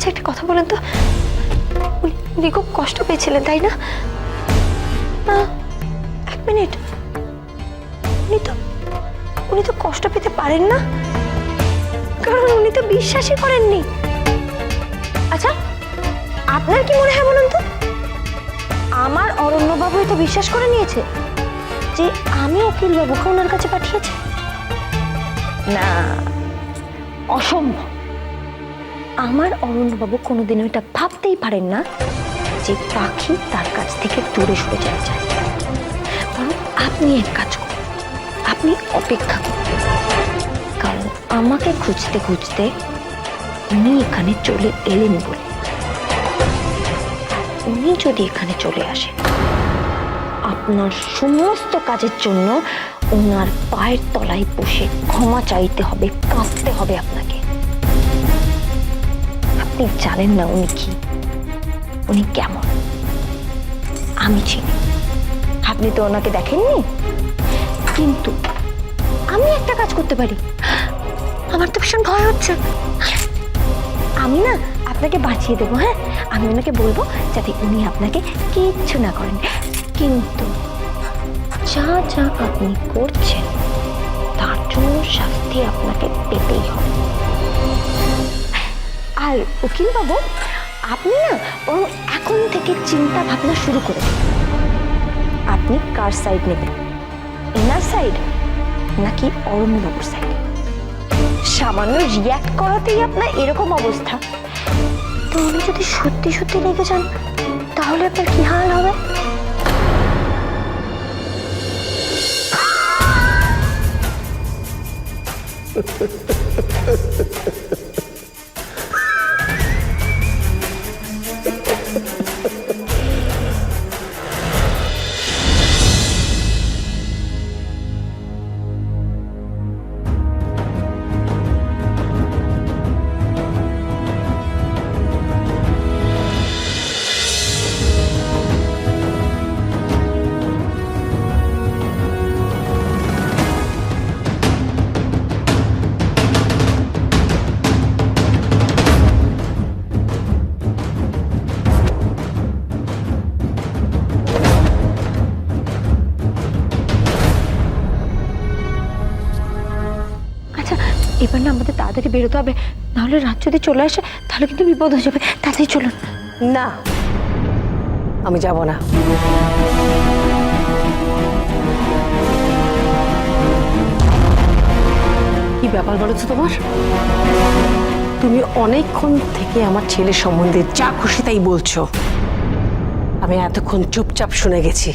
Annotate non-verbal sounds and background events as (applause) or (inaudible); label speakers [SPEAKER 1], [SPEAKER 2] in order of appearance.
[SPEAKER 1] আচ্ছা একটা কথা বলেন তো। উনি খুব কষ্ট পেয়েছিলেন, তাই না? এক মিনিট। উনি তো উনি তো কষ্ট পেতে পারেন না। কারণ উনি তো বিশ্বাসই করেননি। আচ্ছা আপনার কি মনে হয় বলুন তো? আমার অরণ্যবাবু তো বিশ্বাস করে নিয়েছে যে আমি উকিল বাবুকে ওনার কাছে পাঠিয়েছি। না, অসম্ভব। আমার অরণ্যবাবু কোনোদিনও এটা ভাবতেই পারেন না যে পাখি তার কাছ থেকে দূরে সরে চলে যায়। বরং আপনি এক কাজ করুন, আপনি অপেক্ষা করুন। কারণ আমাকে খুঁজতে খুঁজতে উনি এখানে চলে এলেন বলে। উনি যদি এখানে চলে আসেন, আপনার সমস্ত কাজের জন্য ওনার পায়ের তলায় বসে ক্ষমা চাইতে হবে, কাঁদতে হবে আপনাকে। আপনি জানেন না উনি কি? উনি কেমন? আমি চিনি। আপনি তো ওনাকে দেখেননি? কিন্তু আমি একটা কাজ করতে পারি। আমার তো ভীষণ ভয় হচ্ছে। আমি না আপনাকে বাঁচিয়ে দেবো হ্যাঁ? আমি ওনাকে বলব যাতে উনি আপনাকে কিচ্ছু না করেন। কিন্তু যা যা আপনি করছেন, তার জন্য শাস্তি আপনাকে পেতেই হবে। আর উকিল বাবু, আপনি না বরং এখন থেকে চিন্তা ভাবনা শুরু করে আপনি কার সাইড নেবেন? এনার সাইড নাকি অরণ্যবাবুর সাইড সামান্য রিয়াক্ট করাতেই আপনার এরকম অবস্থা। তো উনি যদি সত্যি সত্যি রেগে যান, তাহলে আপনার কি হাল হবে? আচ্ছা (laughs) এবার না আমাদের তাড়াতাড়ি বেরোতে হবে। নাহলে রাত যদি চলে আসে, তাহলে কিন্তু বিপদ হয়ে যাবে। তাড়াতাড়ি চলুন।
[SPEAKER 2] না। আমি যাব না। কি ব্যাপার বলেছ তোমার? তুমি অনেকক্ষণ থেকে আমার ছেলের সম্বন্ধে যা খুশি তাই বলছো। আমি এতক্ষণ চুপচাপ শুনে গেছি।